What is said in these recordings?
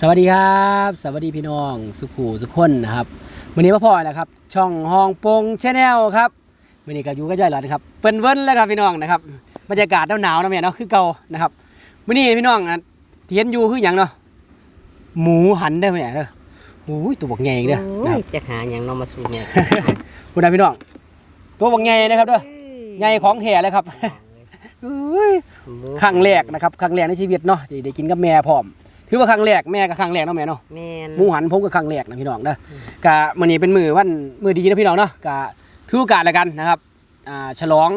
สวัสดีครับ สวัสดีพี่น้อง สุขูสุขคนนะครับวันนี้พ่อพ่อนะครับ ช่องห้องโปงชาแนลครับวันนี้ก็อยู่ก็ย่อยหลอดนะครับเป็นเวิ้นแล้วครับพี่น้องนะครับบรรยากาศหนาวๆนะแม่เนาะคือเก่านะครับวันนี้พี่น้องนะที่เห็นอยู่คืออย่างเนาะหมูหันได้ไหมเด้อโอ้ยตัวบักใหญ่อีกเด้อโอ้นะคยรับจะหาอย่างนอมาสู่เนี่ยคุณนะพี่น้อง ตัวบักใหญ่นะครับเด้อใหญ่ของแท้เลยครับอุ้ยครั้งแรกนะครับครั้งแรกในชีวิตเนาะที่ได้กินกับแม่พร้อม ถือว่าครั้งแรกแม่ก็ครั้งแรกเนาะแม่เนาะแม่นหมูหันผมก็ครั้งแรกนะพี่น้องนะกะมื้อนี้เป็นมือวันมือดีนะพี่น้องเนาะกะถือโอกาสแล้วกันนะครับอ่าฉลอง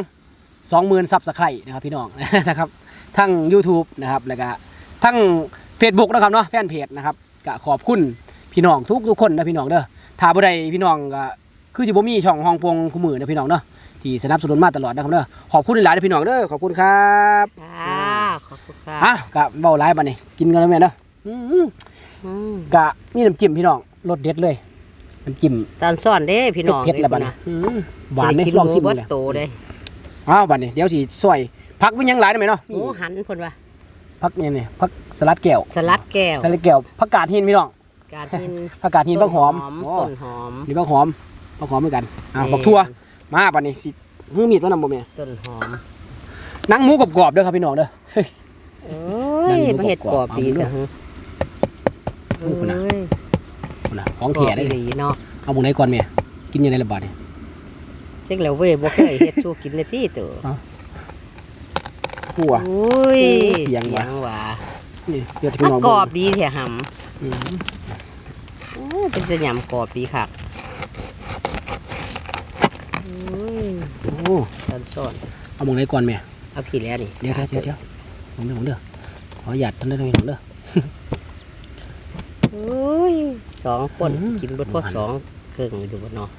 20,000ซับสไครต์นะครับพี่น้องนะครับทั้ง YouTube นะครับแล้วก็ทั้ง Facebook นะครับเนาะแฟนเพจนะครับกะขอบคุณพี่น้องทุกทุกๆคนนะพี่น้องเด้อถ้าบ่ได้พี่น้องก็คือสิบ่มีช่องห้องพงคู่มือนะพี่น้องเนาะที่สนับสนุนมาตลอดนะครับเด้อขอบคุณหลายๆนะพี่น้องเด้อขอบคุณครับค่ะขอบคุณค่ะอะกะเบาไลายบัดนี้กินกันแล้วแม่เนาะ อื้อหืออืมกะนี่น้ำจิ้มพี่น้องรสเด็ดเลยน้ำจิ้มตอนซ่อนเด้พี่น้องเผ็ดๆแล้วบัดเด้นี้อื้อหวานเลยสิลองชิมเบิดูดเลยโตเด้อ้าวบัดนี้เดี๋ยวสิซอยผักมันยังหลายได้ไหมเนาะหมูหันเพิ่นว่าผักเนี่ยนี่ผักสลัดแก้วสลัดแก้วสลัดแก้วผักกาดหินพี่น้องการหินผักกาดหินผักหอมโอ้ต้นหอมนี่ผักหอมผักหอมเหมือนกันอะผักทั่วมาบัดนี้สิมือมีดมานำบ่แม่ต้นหอมหนังหมูกรอบๆเด้อครับพี่น้องเด้อโอ้ยนั่นมาเฮ็ดกรอบดีเอา จังเอาเอาเอ้ยพุ่นน่ะของกรอแท้บได้ดีเนาะเอาบุไหนก่อนแม่กินยังไงละบาดนี่เจ๊กแล้วเว้ยบ่เคยเฮ็ดสู้กินในที่ตัวผัวโอ้ยเสียงว่ะว่ะนี่เดี๋ยวจะพี่มันน้องกรอบเบิ่งดีแท้หำอืมโอ้ยเป็นจะยำกรอบดีคักโอ้ยโอ้ตอนซ่อนเอาบุไหนก่อนแม่เอาผิดแล้วนี่เดี๋ยวเดี๋ยวเดี๋ยวเดี๋ยวผมเด้อผมเด้อขอหยาดท่านได้ด้วยผมเด้อ โอ้ยสองคนอืม กินบดพอสองเครื่องอยู่บดเนาะ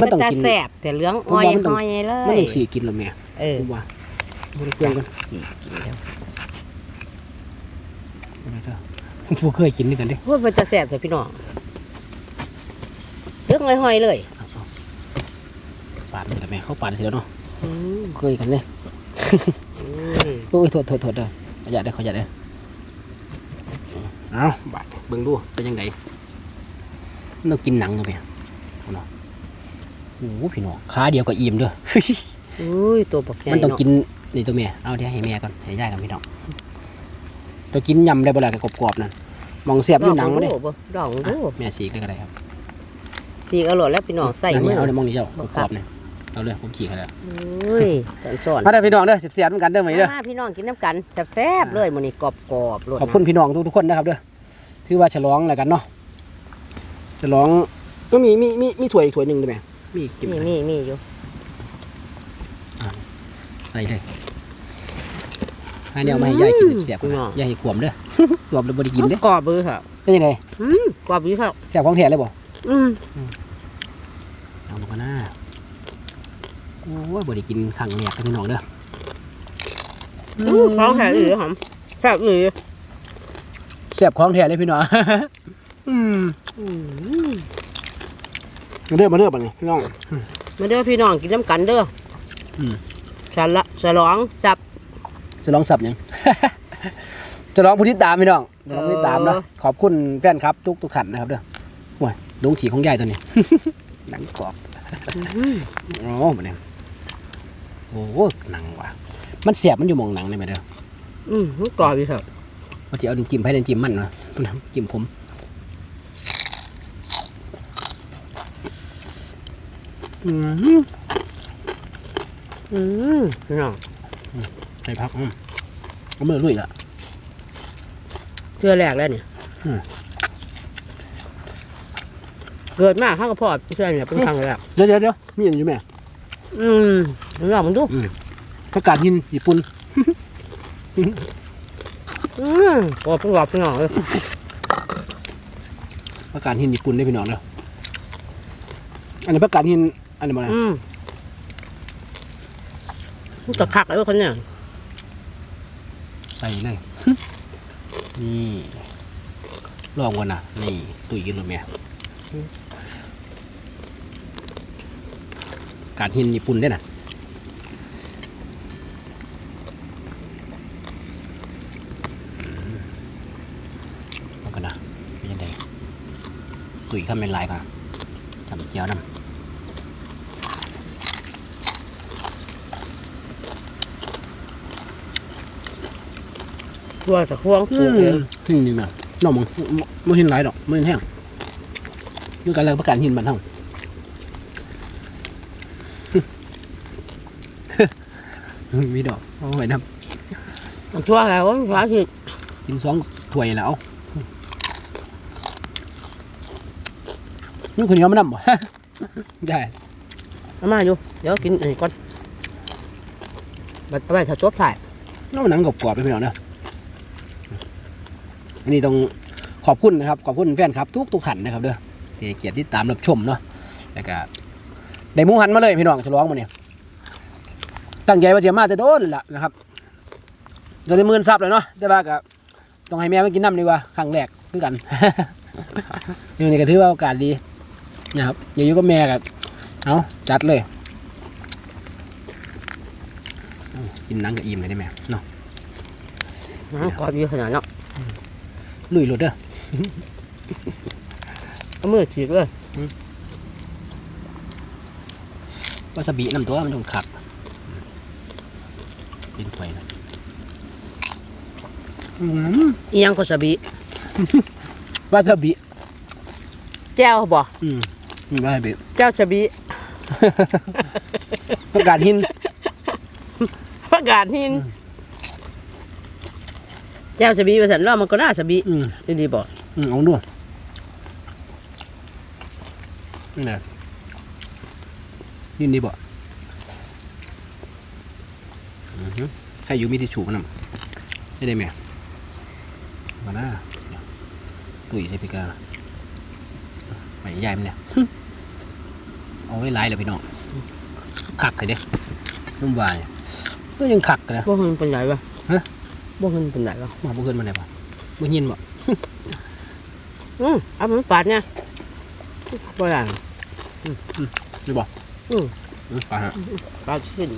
มันต้องตากิน แสบแต่เหลื้องผมอ้อยว่ามันต้องอ้อยเลไม่ยต้องสี่กินหรอกแม่เออผมว่าบนเครื่องกันสี่กินแล้วเอาไปเถอะผมบ่เคยกินด้วยกันเด้พูดมันจะแสบแต่พี่น้องเหลื้องอ้อยอ้อยเลยเอาเอาปาดเลยแต่แม่เขาปาดเสร็จแล้วเนาะอืมเคยกันเลยโอ้ยโอ้ยโทษโทษโทษเด้อขอหยาดเด้อขอหยาดเด้อ เอาบาดเบิ่งดูเป็นยังไงมันต้องกินหนังเหรอแม่เอาเนาะโอ้โหพี่น้องขาเดียวก็อิ่มเด้อโอ้ยตัวปักใหญ่มันต้องเนาะกินนี่ตัวเมียเอาเดี๋ยวให้แม่ก่อนให้ยายกันพี่น้องตัวกินยำได้บ่ล่ะกับกรอบๆนั่นมองเสียบด้วยหนังลมาอดิดูบ่ลองดูแม่สีกเลยก็ได้ครับสีกอร่อยแล้วพี่น้องใส่อันมืนี้อเอาในมองนี้เจ้าบ่กครัรอบบๆเนี่ย เอาเลยผมฉีกให้แล้วโอ้ยตอนซ่อนมาเด้อพี่น้องเด้อเสียบๆเหมือนกันเด้อมื้อนี้เด้อ มาพี่น้องกินน้ำกันแซ่บๆเลยมื้อนี้กรอบๆโลดนะขอบคุณพี่น้องทุกๆคนนะครับเด้อ ถือว่าฉลองแล้วกันเนาะ ฉลองก็มีมีมีมีถ้วยอีกถ้วยหนึงด้วยแม่มีกินมีมีมีอยู่ใส่เลยให้แนวมาให้ยายกินเสียบๆก่อนอืนะมยายให้ขวมเด้อ ขวมแล้วบ่ได้กินเด้อกรอบเลยครับเป็นยังไงอืมกรอบดีครับเสียบของแท้เลยบ่อืม เอามากันนะ โอ้ยบ่ได้กินครั้งแรกกับพี่น้องเด้อของแท้อือหอมแท้อือเสียบของแท้เลยพี่น้องอืมอืมมาเด้อมาเด้อบัดนี้พี่น้องมาเด้อพี่น้องกินน้ำกันเด้ออมฉละฉลองจับจะลองสับหยังจะลองผู้ติดตามพี่น้องจะลองผู้ติดตามเนาะเออขอบคุณแฟนครับ ทุกทุกขันนะครับเด้อโอ้ยดงฉีของยายตัวนี้หนังกรอบโอ้บัดนี้ โอ้หนังว่ะมันเสียบมันอยู่หมองหนังเลยไหมเด้ออืมกรอบดีครับว่าจะเอาน้ำจิ้มให้น้ำจิ้มมันนะน้ำจิ้มผมอืมอืมพี่น้องใส่พักอืมเอามือลุยละเชื่อแรกแล้วเนี่ยอืมเกิดมาข้างกับพ่อเชื่อเนี่ยเป็นครั้งแรกเดี๋ยวเดี๋ยวเดี๋ยวมีอย่างอยู่ไหมอืม ลองมันดูประกาศหินญี่ปุ่นอืมกรอบกรอบพี่น้องเลยประกาศหินญี่ปุ่นได้พี่น้องเนาะอันนี้ประกาศหินอันนี้มาอะไรอืมมันตะคักเลยว่าคนเนี่ยใส่เลยนี่ลองกันนะนี่ตุ๋ยกินเลยแม่การหินญี่ปุ่นได้น่ะ ตุ๋ยข้ามเป็นลายกันทำเจียวน้ำทั่วตะควงปลูกเองหินนี่แม่น้องมึงไม่หินหลายดอกไม่หินแห้งนี่กันแล้วประกันหินบันเท่ามีดอกเอาไว้น้มันทั่วแล้วฟ้าที่ำกินสองถ้วยแล้ว นี่คนเหนียวมันน้ำบ่ใช่เอามาอยู่เดี๋ยวกินอันนี้ก่อนบัดเอาไว้ถ้าจบถ่ายน้ำหนังกรอบๆไปพี่น้องเนอะอันนี้ต้องขอบคุณนะครับขอบคุณแฟนครับทุกทุกๆท่านนะครับเด้อที่ให้เกียรติติดตามรับชมเนาะแล้วก็ได้หมูหันมาเลยพี่น้องฉลองมาเนี่ยตั้งใจว่าจะมาจะโดนล่ะนะครับจะได้หมื่นซับเลยเนาะแต่ว่าก็ต้องให้แม่มากินน้ำดีกว่าครั้งแรกคือกันนี่นี่ก็ถือว่าโอกาสดี นะครับอย่าอยู่กับแม่กับเอาจัดเลยเอากินหนังกับอิ่มเลยได้ไหมเนาะนะกรอบอยู่ขนาดเนาะลุยรถเด้อเอามือฉีกเลยวาซาบิน้ำตัวมันต้องขักกินถ้วยนะอืมอียังก็สบีวาซาบิ แจ้วบ่อืมมีวาซาบิแจ้วสบี ประกาศหินประกาศหิน แจ้วสบีว่าสันว่ามันก็น่าสบีอืมดีๆบ่อืมเอาด้วยนี่นะยินดีบ่อือฮึใครอยู่มีทิชชู่มันนำไม่ได้ไหมมาหน้าตุ๋ยใช่พี่กา ไปใหญ่มันเนี่ยเอาไว้ไล่เลยพี่น้องขักเลยเด้นุ่มวายก็ยังขักกันนะบ่เห็นเป็นไหนวะฮะบ่เห็นเป็นไหนวะมาบุกเกินมาไหนปะบุยินบ่อืมเอามันปาดเนี่ยบ่อย่างนี่บ่อืมอืมไปฮะปาดขึ้น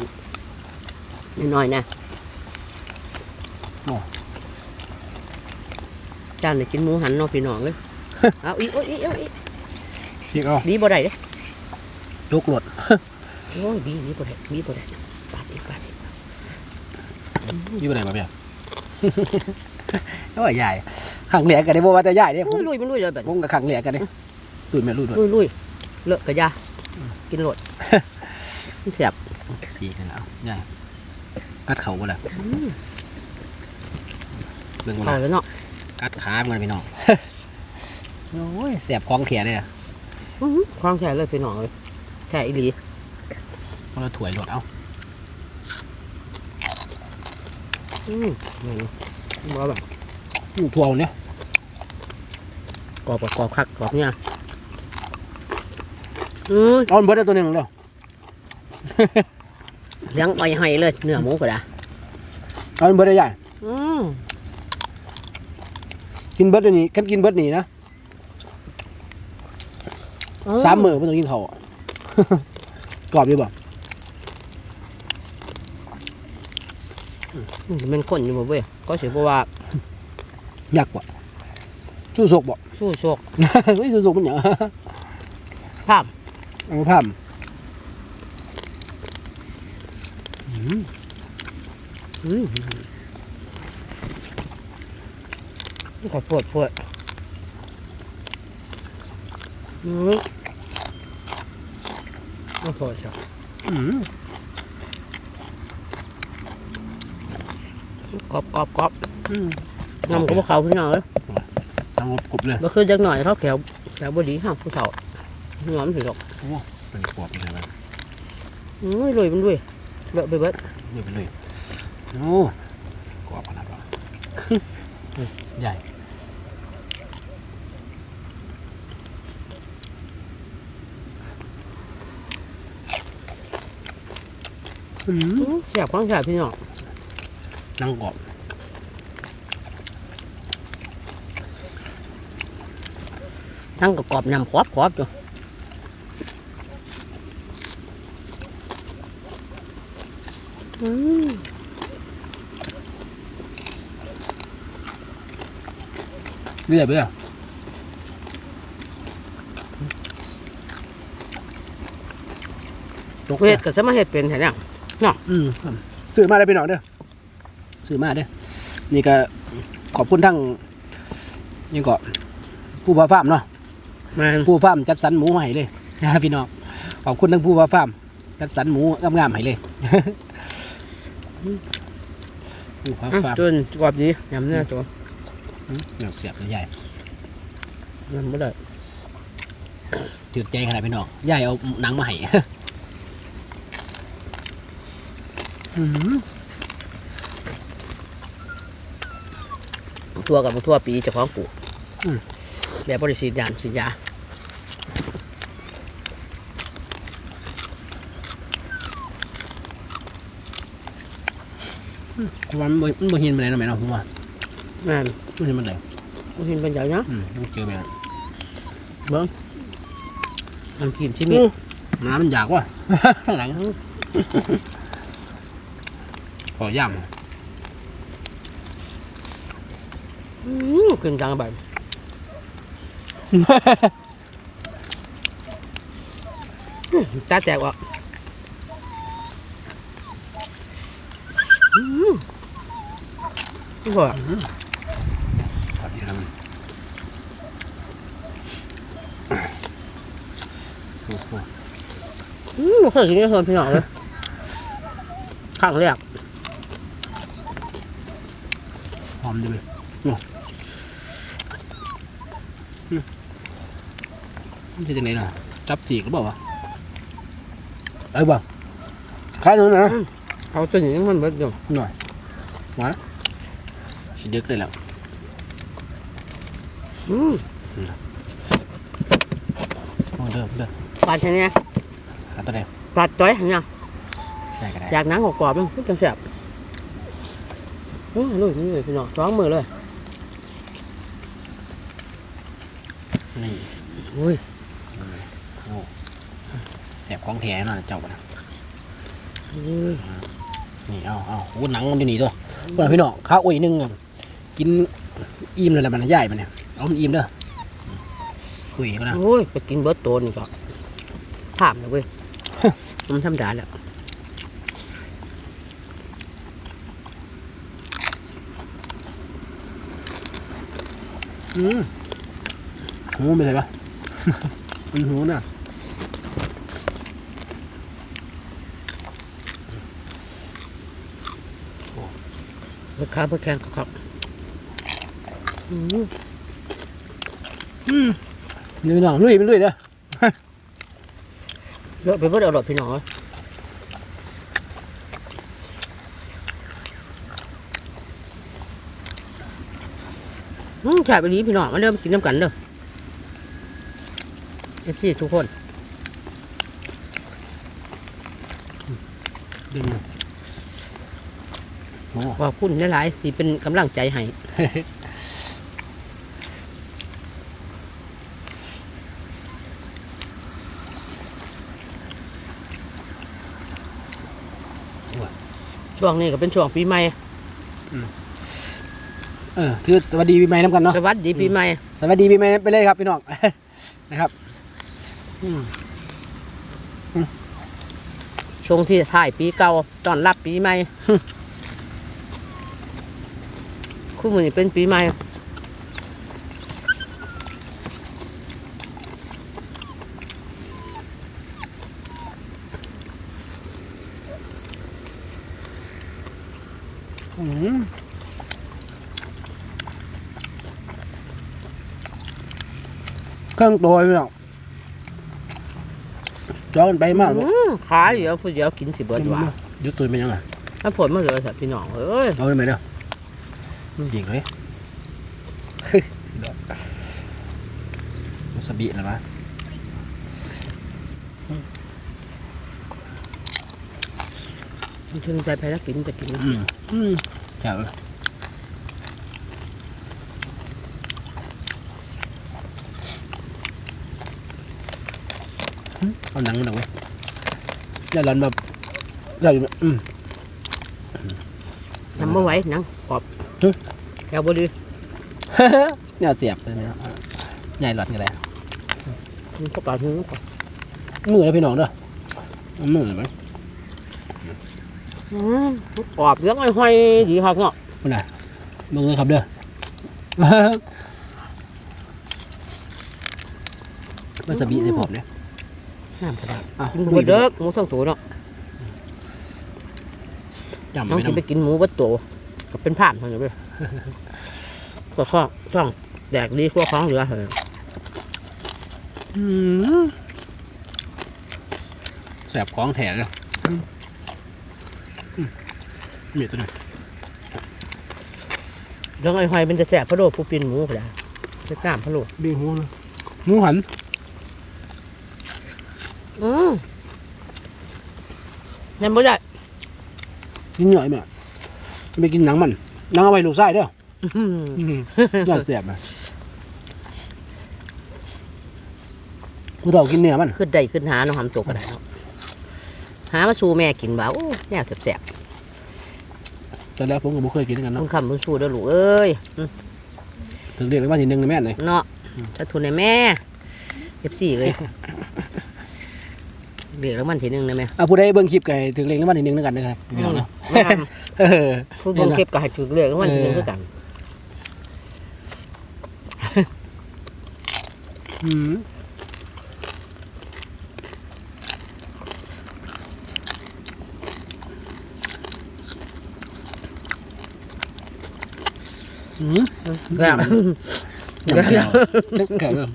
นิดหน่อยนะโอ้จานได้กินหมูหันเนาะพี่น้องเลยเอาอีกโอ้ยอีกเอา อีกพี่เอาบีบ่ได้เด้ยกรถโอ้ยบีบีบ่ได้บีบ่ได้ปาดอีกปาดอีกอยู่ไหนบ่เพี่ยโอ้ยใหญ่ขังเหลียกันได้บ่ว่าแต่ใหญ่เด้ผโอ้มยลุยมันลุยเลยแบบผมกับขังเหลียกันเด้ตื่นแม่รู้ด้วยลุยลุยเลอะกระยากินโหลดมันเสียบสีกันแล้วใหญ่กัดเขาบ่ล่ะเบิ่งบ่เข้าล่ะแล้วเนาะกัดขามันกันพี่น้องโอ้ยแสบคองเขียเลยอะ อื้อหือคล้องแฉเลยพี่น้องเลยแฉอีหลีเอาละถ่วยรถเอาอืมนี่บ่แบบลูกทัวร์เนี่ยกรอบกับกรอบคักกรอบเนี่ยอือเอาอันเบิดได้ตัวหนึงเด้อเลี้ยงไว้ให้เลยเนื้อหมูก็ได้เอาอันเบิดได้ใหญ่อืมกินเบิดตัวนี้กันกินเบิดนี่นะ สามมื้อบ่ต้องกินข้าวอะกรอบอยู่บ่อืมมันข้นอยู่บ่เว้ยก็สิบ่ว่าอยากบ่สู้สกบ่สู้โชคเฮ้ยสู้สกมันหยังภาพเอาภาพอืมอืมขอปวดปวดอืม โอ้โหเชียวอืมกรอบกรอบกรอบอืมน้ำก็บ่เขาพี่น้องเลยทางกรุบเลยบ่คือจักหน่อยเขาแขวแขวบ่ดีห้ามผู้เฒ่าหอมสิดอกเป็นกรอบเลยมันอือลุยมันลุยเลอะไปเบิดเลยไปเลยโอ้กรอบขนาดนั้นใหญ่ แฉบข้างแฉบพี่เนาะนั่งกอบนั่งกรอบนำขวบขวบจ้ะอืมเบื่อเบื่อตกเห็ดก็จสมาเห็ดเป็นแถวนี้ เนี่ยอืมซื้อมาได้พี่น้องเด้อซื้อมาเด้อนี่ก็ขอบคุณทั้งนี่ก็ผู้ว่าฟาร์มเนาะแม่นผู้ฟาร์มจัดสรรหมูมาให้เลยนะครับพี่น้องขอบคุณทั้งผู้ว่าฟาร์มจัดสรรหมูงามๆให้เลยผู้ว่าอะฟาร์มจนกรอบดียำเนื้อตัวอืมอยากเสียบใหญ่ยำบ่ได้จืดใจขนาดพี่น้องยายเอาหนังมาให้ อืม ทั่วกับบ่ทั่วปีเจ้าของปลูกแบบบ่ได้ฉีดยาฉีดยาผมว่ามันบ่มันบ่เห็นไปไหนนะแม่เนาะผมว่าแม่นมันเห็นมันไหนบ่เห็นเป็นใหญ่เนาะอืมมันเจอไปแล้วน้ำกินที่มีน้ำมันอยากว่ะข้างหลัง ขอย่อือขึ้นจังแบบจ้าแจกว่ะอือนี่บ่ำครับนี่ครับโอ้โหอือบ่เคยกินกับพี่น้องเลยครั้งแรก ห อมจังเลยโอ้อืมมันจะจังไหนน่ะ จับจีกหรือเปล่าวะเอ้ยบ่ขายหนูนะเอาตัวนี้มันเบิดอยู่หน่อยหวานสิดึกเลยแล้วอือโอ้เด้อเด้อปาดแค่นี้หาตัวใดปาดจ้อยหั่นยังได้ก็ได้อยากหนังกรอบๆมันคือจังแซ่บอือ ลุยนี่เลยพี่น้องสองมือเลยนี่อุ้ยแสบของแท้น่ะเจ้านะอือนี่เอาเอาโอ้หนังมันอยู่นี่ตัวพวกเราพี่น้องข้าวอ้อยหนึงอะกินอิ่มเลยแหละมันใหญ่มันเนี่ยเอามันอิ่มเด้อตุยก็นะโอ้ยไปกินเบิร์ตโตนี่ก็ถามเลยเว้ยมันธรรมดาแหล้ว อืมหูไม่ใช่ปะมันหูน่ะราคาเพื่อแข่งครับอืมนี่พี่น้องลุยไปลุยเด้อเยอะไปเพื่อเอาดอกพี่น้องเอ้ยอืม แขกไปนี้พี่น้องมาเริ่มกินน้ำกันเด้อเอฟซีทุกคนดึงขอบคุณหลายๆสิเป็นกำลังใจให้ช่วงนี้ก็เป็นช่วงปีใหม่ เออถือสวัสดีปีใหม่น้ำกันเนาะสวัสดีปีใหม่สวัสดีปีใหม่ไปเลยครับพี่น้อง นะครับอืมช่วงที่ถ่ายปีเก่าตอนรับปีใหม่ คู่มือนี้เป็นปีใหม่อืม เครื่องตัวพี่น้องจอกันไปมากอืมขายเดี๋ยวผู้เดียวกินสิเบิดว่ายุดตัวเป็นยังไงถ้าผลมาเลยสัตว์พี่น้องเอ้ยเอาไปไหมเนาะจริงเลยวาซาบินะวะถึงใจไปแล้วกินจะกินอืมอืมแจ๋ว เลยอืมเอาหนังมันเอาไว้อย่าหลอนแบบอย่าอยู่อืมทำมาไหว้หนังกรอบหึแถวบดีเนี่ยเสียบไปไหมครับใหญ่หลอดกันเลยมันก็ปลาหูก่อนมือแล้วพี่น้องเด้อมันมือไหมอืมกรอบเลี้ยงไอ้ห้อยดีครับเนาะมันน่ะมึงเลยครับเด้อวาซาบิใส่ผมเนี่ย น้ำกระดาษอะกินหมูเด้อหมูสองตัวเนาะจำน้องไม่กินไปได้กินหมูวัดตัวก็เป็นผ่านเท่านั้นเลยก็ข้อช่องแดกดีขั้วของเหลือเลยอืมแสบของแถเลยอืมอืมมีตัวหนึงเรื่องไอ้ห้อยเป็นจะแสบพะโล้ผู้ปีนหมูก็ได้จะกล้ามพะโล้บีหัวเลยหมูหัน อืม ยังไม่ได้กินหน่อยแม่ไปกินหนังมันหนังเอาไว้ลูกไส้เด้ออื้อหือน่าแสบนะกูเต่ากินเนื้อมันขึ้นได้ขึ้นหาน้องหำตัวก็ได้เนาะหามาสู่แม่กินบ่าโอ้แน่แสบแต่แล้วผมก็ไม่เคยกินกันๆเนาะคุณคำคุณสู้เด้อลูกเอ้ยอืมถึงเรียกเลยว่าทีหนึ่งในแม่เลยเนาะถ้าทุนในแม่เอฟซีเลย เรียกแล้วมันทีหนึงนะแม่อะผู้ใดเบิ่งคลิปไก่ถึงเรียกเลยว่าทีหนึ่งด้วยกันนะครับพี่น้องเนาะแม่นเออผู้บงเก็บก็ให้ถือเรียกแล้วมันทีหนึงคือกันอืมอืมแล้วเดี๋ยวเดี๋ยวเล็กแก่เริ่ม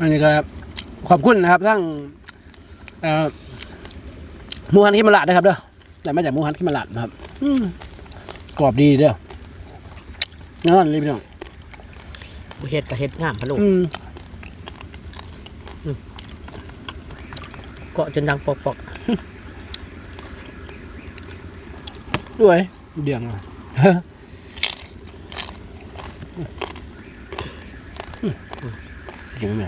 อันนี้ก็ ขอบคุณนะครับทั้งเอ่อหมูฮันขิมาลาดนะครับเด้อแต่มาจากหมูฮันขิมาลาดนะครับอืมกรอบดีเด้อนั่นเลยพี่น้องเฮ็ดกับเฮ็ดงามพะลูกอืมเกาะจนดังปอกด้วยเดี่ยงเลยกินไหม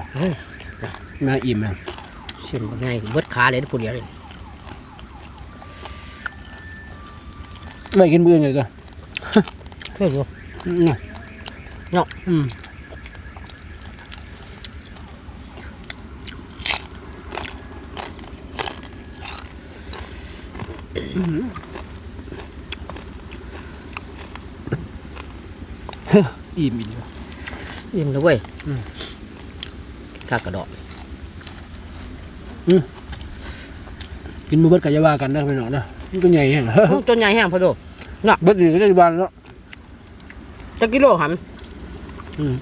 แม่อิ่มไหมๆเชื่อมบ่ง่ายเบิดขาเลยผู้เดียวเลยไม่กินเบื่อเลยก็เคยอยู่อืมเนาะอืมอิ่มอีกแล้วอิ่มแล้วเว้ยอืมกากระดอก กินมือเบิดกายาว่ากันนะพี่น้องนะมันก็ใหญ่แห้งต้นใหญ่แห้งพะลูกเบิดอยู่ก็จะบานแล้วจักกิโลหันอืม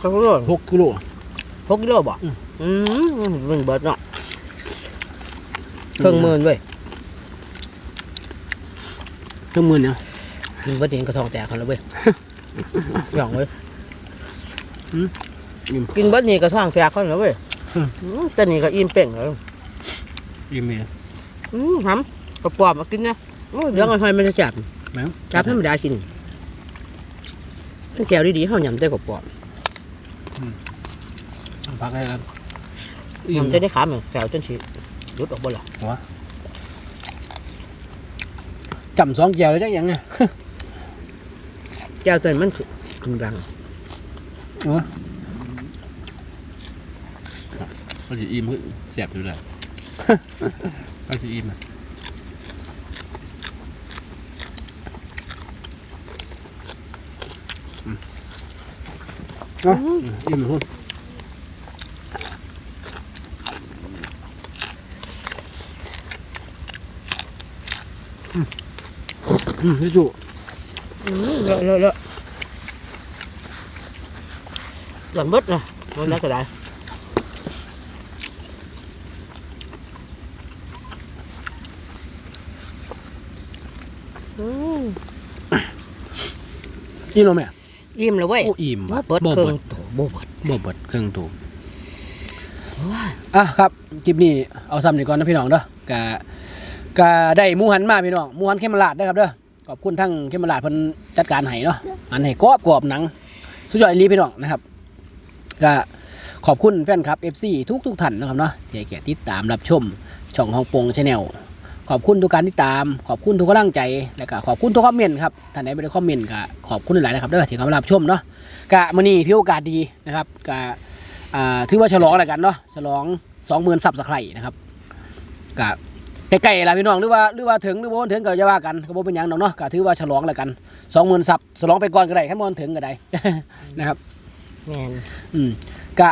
จักกิโลหกกิโลหกกิโลบ่อืมอืมมึงเบิดเนาะเครื่องมือเว้ยเครื่องมือเนี่ยกินเบิดนี่กระทองแตกกันแล้วเว้ยหย่องเว้ยอิ่มกินเบิดนี่กระทองแตกกันแล้วเว้ยอืมอืม แต่นี่ก็อิ่มเป่งแล้วอิ่มเลยอืมหำกระปอบมากินนะโอ้เดี๋ยวมันไฟมันจะจับแม่งจับธรรมดากินแก้วดีๆเขาหยำได้กระปอบพักให้แล้วอิ่มหยำจะได้ขาเหมือนแก้วจนสิรุดออกบ่ล่ะจำสองแก้วแล้วจักอยังไงแก้วตัวนี้มันขึ้นรัง ก็จะอิ่มขึ้นแสบอยู่เลยก็จะอิ่มอะอืมเอาอิ่มเลยอืมอืมพี่จุอืมเลอะเลอะเลอะหลังเบิดนะมันน่าจะได้อืม อิ่มแล้วแม่อิ่มแล้วเว้ยโอ้อิ่มว่าเบิดบ่เครื่อเบิงดโตบ่เบิดบ่เบิดเครื่องถูกอะครับคลิปนี้เอาซ้ำนี่ก่อนนะพี่น้องเด้อกะกะได้หมูหันมาพี่น้องหมูหันเข้มมาลาดนะครับเด้อขอบคุณทั้งเข้มมาลาดเพิ่นจัดการให้เนาะอันให้กรอบกรอบหนังสุดยอดอีหลีพี่น้องนะครับก็ขอบคุณแฟนคลับ FC ทุกทุกๆท่านนะครับเนาะที่ให้เกียรติติดตามรับชมช่องฮ่องปงชาแนล ขอบคุณทุกการติดตาม ขอบคุณทุกกำลังใจและก็ขอบคุณทุกคอมเมนต์ครับท่านไหนไม่ได้คอมเมนต์ก็ขอบคุณหลายๆนะครับเด้อที่เข้ามารับชมเนาะกะมื้อนี้ถือโอกาสดีนะครับกะอ่าถือว่าฉลองอะไรกันเนาะฉลองสองหมื่นซับสไครต์นะครับก็ใกล้ๆละพี่น้องหรือว่าหรือว่าถึงหรือว่าบ่ถึงก็จะว่ากันก็บ่เป็นหยังดอกเนาะก็ถือว่าฉลองแล้วกันสองหมื่นซับฉลองไปก่อนก็ได้ขั้นบนถึงก็ได้นะครับแม่นอืมกะ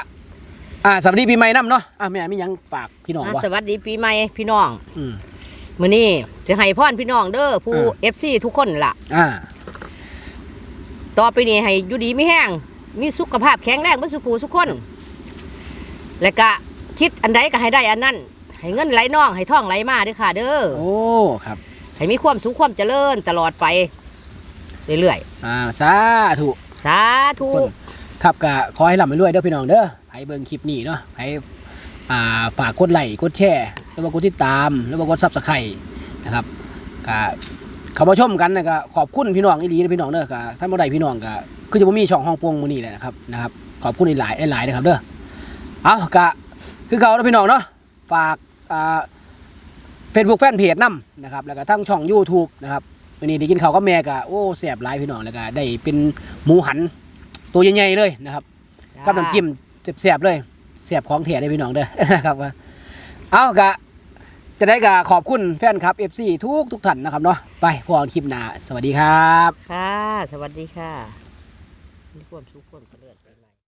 อ่าสวัสดีปีใหม่น้ำเนาะอะแม่มีหยังฝากพี่น้องอะวะสวัสดีปีใหม่พี่น้องอืม มื้อนี้จะให้พรพี่น้องเด้อผู้อืม FC ทุกคนล่ะ อ่า ต่อไปนี้ให้อยู่ดีมีแห้ง มีสุขภาพแข็งแรงเบ่สุขูสุขคน และก็คิดอันใดก็ให้ได้อันนั้น ให้เงินไหลน่อง ให้ท่องไหลมาเด้อค่ะ เด้อ โอ้ ครับ ให้มีความสุขความเจริญตลอดไปเรื่อยอ่า สาธุๆสาธุคนครับก็ขอให้ร่ำให้รวยเด้อพี่น้องเด้อให้เบิ่งคลิปนี้เนาะให้อ่าฝากกดไลค์กดแชร์ แล้วก็กดติดตาม แล้วก็กดซับสไครต์นะครับก็เข้ามาชมกันนะก็ขอบคุณพี่น้องอีหลีนะพี่น้องเด้อก็ท่านบ่ได้พี่น้องก็คือจะบ่มีช่องห้องปวงมื้อนี้แหละนะครับนะครับ ขอบคุณหลายๆหลายนะครับเด้อเอาก็คือเก่าเด้อพี่น้องเนาะฝากอ่า Facebook แฟนเพจนํนะครับแล้วก็ทั้งช่อง YouTube นะครับวันนี้ได้กินข้าวกับแม่ก็โอ้แซ่บหลายพี่น้องแล้วก็ได้เป็นหมูหันตัวใหญ่ๆเลยนะครับกับน้ำจิ้มแซ่บๆเลยแซ่บของแท้ได้พี่น้องเด้อนะครับว่าเอากะ จะได้กะขอบคุณแฟนครับ FC ทุกทุกท่านนะครับเนาะไปพอกันคลิปหน้าสวัสดีครับ ค่ะ สวัสดีค่ะมีความสุขความ